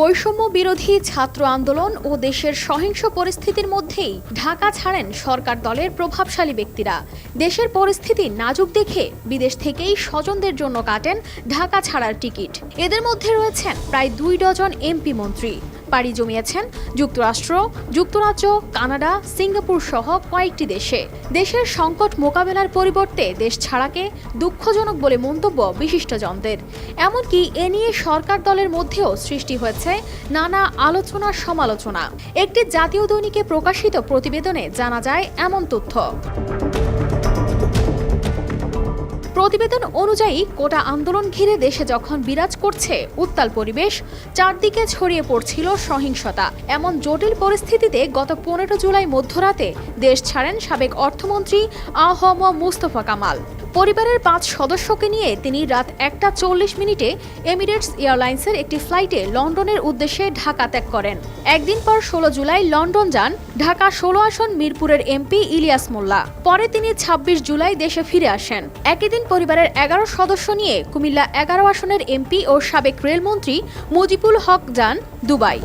বৈষম্য বিরোধী ছাত্র আন্দোলন ও দেশের সহিংস পরিস্থিতির মধ্যেই ঢাকা ছাড়েন সরকার দলের প্রভাবশালী ব্যক্তিরা। দেশের পরিস্থিতি নাজুক দেখে বিদেশ থেকেই স্বজনদের জন্য কাটেন ঢাকা ছাড়ার টিকিট। এদের মধ্যে রয়েছেন প্রায় দুই ডজন এমপি মন্ত্রী। পাড়ি জমিয়েছেন যুক্তরাষ্ট্র, যুক্তরাজ্য, কানাডা, সিঙ্গাপুর সহ কয়েকটি দেশে। দেশের সংকট মোকাবেলার পরিবর্তে দেশ ছাড়াকে দুঃখজনক বলে মন্তব্য বিশিষ্টজনদের। এমনকি এ নিয়ে সরকার দলের মধ্যেও সৃষ্টি হয়েছে নানা আলোচনা সমালোচনা। একটি জাতীয় দৈনিকে প্রকাশিত প্রতিবেদনে জানা যায় এমন তথ্য। প্রতিবেদন অনুযায়ী কোটা আন্দোলন ঘিরে দেশে যখন বিরাজ করছে উত্তাল পরিবেশ, চারদিকে ছড়িয়ে পড়ছিল সহিংসতা। এমন জটিল পরিস্থিতিতে গত পনেরো জুলাই মধ্যরাতে দেশ ছাড়েন সাবেক অর্থমন্ত্রী আহম মুস্তফা কামাল। পরিবারের পাঁচ সদস্যকে নিয়ে তিনি রাত একটা চল্লিশ মিনিটে এমিরেটস এয়ারলাইন্সের একটি ফ্লাইটে লন্ডনের উদ্দেশ্যে ঢাকা ত্যাগ করেন। একদিন পর ষোলো জুলাই লন্ডন যান ঢাকা ষোলো আসন মিরপুরের এমপি ইলিয়াস মোল্লা। পরে তিনি ২৬ জুলাই দেশে ফিরে আসেন। একই দিন পরিবারের এগারো সদস্য নিয়ে কুমিল্লা এগারো আসনের এমপি ও সাবেক রেলমন্ত্রী মুজিবুল হক যান দুবাই।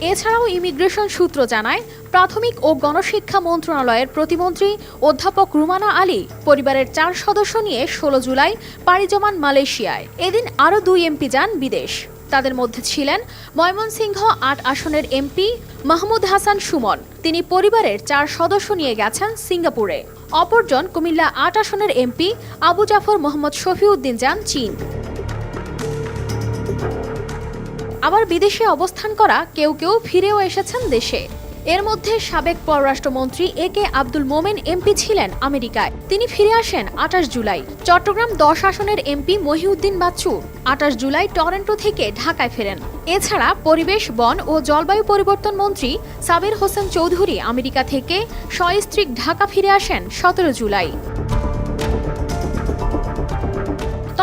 এছাড়াও ইমিগ্রেশন সূত্র জানায়, প্রাথমিক ও গণশিক্ষা মন্ত্রণালয়ের প্রতিমন্ত্রী অধ্যাপক রুমানা আলী পরিবারের চার সদস্য নিয়ে ষোলো জুলাই পাড়ি জমান মালয়েশিয়ায়। এদিন আরও দুই এমপি যান বিদেশ। তাদের মধ্যে ছিলেন ময়মনসিংহ আট আসনের এমপি মাহমুদ হাসান সুমন। তিনি পরিবারের চার সদস্য নিয়ে গেছেন সিঙ্গাপুরে। অপরজন কুমিল্লা আট আসনের এমপি আবু জাফর মোহাম্মদ শফিউদ্দিন যান চীন। আবার বিদেশে অবস্থান করা কেউ কেউ ফিরেও এসেছেন দেশে। এর মধ্যে সাবেক পররাষ্ট্রমন্ত্রী এ কে আব্দুল মোমেন এমপি ছিলেন আমেরিকায়। তিনি ফিরে আসেন আঠাশ জুলাই। চট্টগ্রাম দশ আসনের এমপি মহিউদ্দিন বাচ্চু আঠাশ জুলাই টরেন্টো থেকে ঢাকায় ফেরেন। এছাড়া পরিবেশ, বন ও জলবায়ু পরিবর্তন মন্ত্রী সাবির হোসেন চৌধুরী আমেরিকা থেকে সস্ত্রীক ঢাকা ফিরে আসেন সতেরো জুলাই।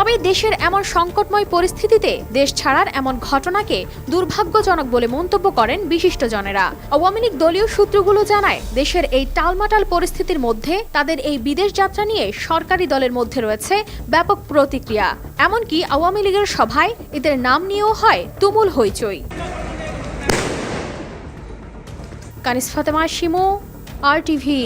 তবে দেশের এমন সংকটময় পরিস্থিতিতে দেশ ছাড়ার এমন ঘটনাকে দুর্ভাগ্যজনক বলে মন্তব্য করেন বিশিষ্টজনেরা। আওয়ামী লীগ দলীয় সূত্রগুলো জানায়, দেশের এই টালমাটাল পরিস্থিতির মধ্যে তাদের এই বিদেশ যাত্রা নিয়ে সরকারি দলের মধ্যে রয়েছে ব্যাপক প্রতিক্রিয়া। এমনকি আওয়ামী লীগের সভায় এদের নাম নিয়েও হয় তুমুল হইচই। কানিস ফাতেমা, শিমু, আর টিভি।